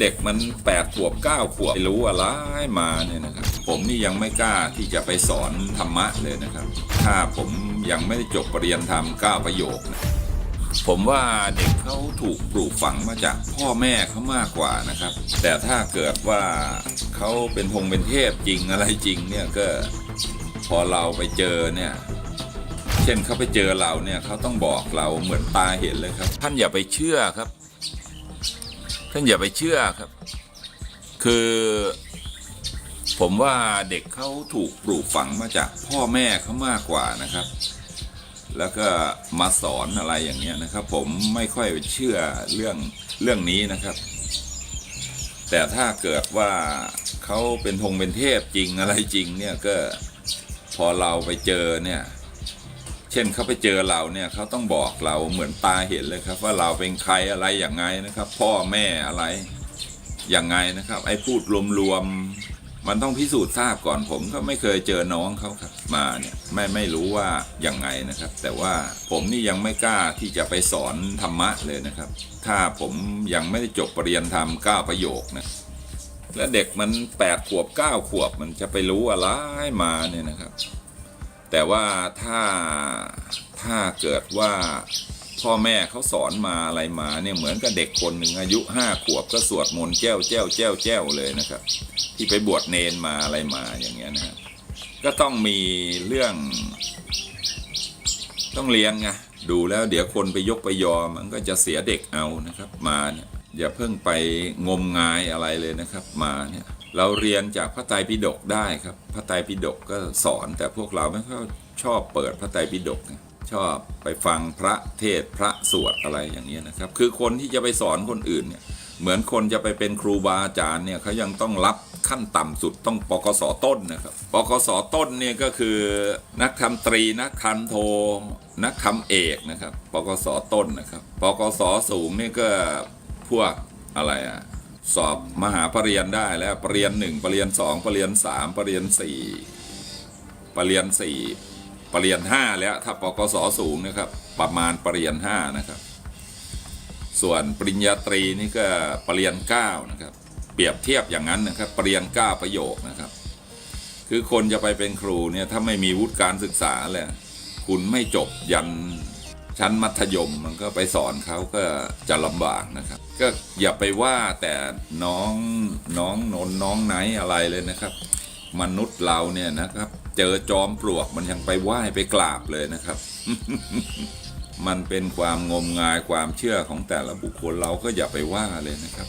เด็กมันแปดขวบเก้าขวบรู้อะไรมาเนี่ยนะครับ ผมนี่ยังไม่กล้าที่จะไปสอนธรรมะเลยนะครับ ถ้าผมยังไม่ได้จบปรริญญาธรรมเก้าประโยคนะผมว่าเด็กเขาถูกปลูกฝังมาจากพ่อแม่เขามากกว่านะครับ แต่ถ้าเกิดว่าเขาเป็นพงเป็นเทพจริงอะไรจริงเนี่ยก็พอเราไปเจอเนี่ยเช่นเขาไปเจอเราเนี่ยเขาต้องบอกเราเหมือนตาเห็นเลยครับ ท่านอย่าไปเชื่อครับ ท่านอย่าไปเชื่อครับ คือ ผมว่าเด็กเขาถูกปลูกฝังมาจากพ่อแม่เขามากกว่านะครับ แล้วก็มาสอนอะไรอย่างเงี้ยนะครับ ผมไม่ค่อยเชื่อเรื่องเรื่องนี้นะครับ แต่ถ้าเกิดว่าเขาเป็นพงเป็นเทพจริงอะไรจริงเนี่ยก็พอเราไปเจอเนี่ย ช่นเขาไปเจอเราเนี่ยเขาต้องบอกเราเหมือนตาเห็นเลยครับ ว่าเราเป็นใครอะไรอย่างไงนะครับ พ่อแม่อะไรอย่างไงนะครับ ไอ้พูดรวมๆมันต้องพิสูจน์ทราบก่อนผมก็ไม่เคยเจอน้องเขาครับมาเนี่ยไม่ไม่รู้ว่าอย่างไงนะครับ แต่ว่าผมนี่ยังไม่กล้าที่จะไปสอนธรรมะเลยนะครับ ถ้าผมยังไม่ได้จบปรริญญาธรรมก้าประโยคนะแล้วเด็กมันแปดขวบเก้าขวบมันจะไปรู้อะไรมาเนี่ยนะครับ แต่ว่าถ้าถ้าเกิดว่าพ่อแม่เขาสอนมาอะไรมาเนี่ยเหมือนกับเด็กคนหนึ่งอายุห้าขวบก็สวดมนต์แจ้วแจ้วแจ้วแจ้วเลยนะครับ ที่ไปบวชเนนมาอะไรมาอย่างเงี้ยนะครับก็ต้องมีเรื่อง ต้องเลี้ยงไงดูแล้วเดี๋ยวคนไปยกไปยอมมันก็จะเสียเด็กเอานะครับ มาเนี่ยอย่าเพิ่งไปงมงายอะไรเลยนะครับ มาเนี่ย เราเรียนจากพระไตรปิฎกได้ครับ พระไตรปิฎกก็สอนแต่พวกเราไม่ค่อยชอบเปิดพระไตรปิฎกชอบไปฟังพระเทศพระสวดอะไรอย่างเงี้ยนะครับ คือคนที่จะไปสอนคนอื่นเนี่ยเหมือนคนจะไปเป็นครูบาอาจารย์เนี่ยเขายังต้องรับขั้นต่ำสุดต้องปกสต้นนะครับปกสต้นเนี่ยก็คือนักทำตรีนักคันโท นักทำเอกนะครับปกสต้นนะครับปกสสูงนี่ก็พวกอะไรอะ สอบมหาปรริญญาได้แล้วปรริญญาหนึ่งปรริญญาสองปรริญญาสามปรริญญาสี่ปรริญญาสี่ปรริญญาห้าแล้วถ้าปกสสูงนะครับ ประมาณปรริญญาห้านะครับ ส่วนปริญญาตรีนี่ก็ปรริญญาเก้านะครับ เปรียบเทียบอย่างนั้นนะครับ ปรริญญาเก้าประโยคนะครับ คือคนจะไปเป็นครูเนี่ยถ้าไม่มีวุฒิการศึกษาเลยคุณไม่จบยัน ชั้นมัธยมมันก็ไปสอนเขาก็จะลำบากนะครับ ก็อย่าไปว่าแต่น้องน้องนนน้องไหนอะไรเลยนะครับ มนุษย์เราเนี่ยนะครับ เจอจอมปลวกมันยังไปไหว้ไปกราบเลยนะครับ มันเป็นความงมงายความเชื่อของแต่ละบุคคลเราก็อย่าไปว่าเลยนะครับ